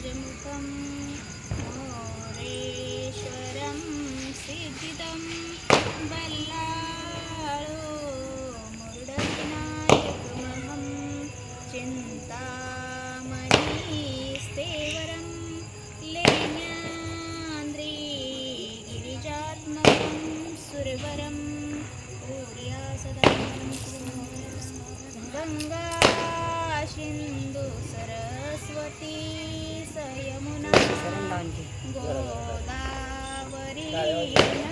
गजमुखं मोरेश्वरं सिद्धिदं बल्लाळो मुरुडविनायकमहं चिन्तामणिस्तेवरं लेण्यान्द्री गिरिजात्मकं सुरवरं Ganga Yeah.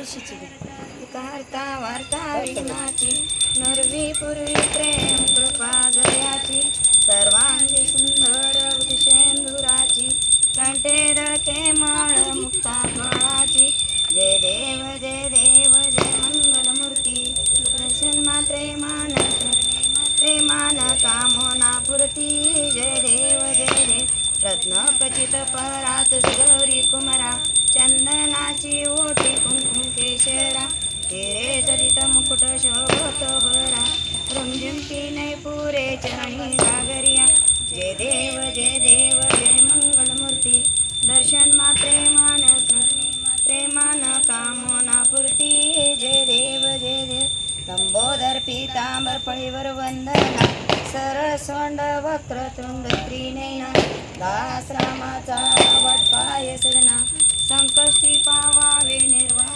तुळशीची विकारता वार्ता विघ्नाची नरवी पूर्वी प्रेम कृपा जयाची सर्वांगी सुंदर उदिशेंदुराची कंटे दळके माळ मुक्ता फळाची जय देव जय देव जय मंगलमूर्ती दर्शन मात्रे मान प्रेमान कामना पुरती जय देव जय देव रत्न खचित परात गौरी कुमरा चंदनाची ओटी कुंकुम शोभत भरा रुंजिंती नै पुरे चरणी गागरिया जय देव जय देव जय मंगलमूर्ती। दर्शन मात्रे मान प्रेमान कामना पूर्ती। जय देव जय देव। लंबोदर पीतांबर पळीवर वंदना। सरळ सोंड वक्र तुंड त्रिनयना दास रामाचा वाट पाय संकष्टी पावावे निर्वा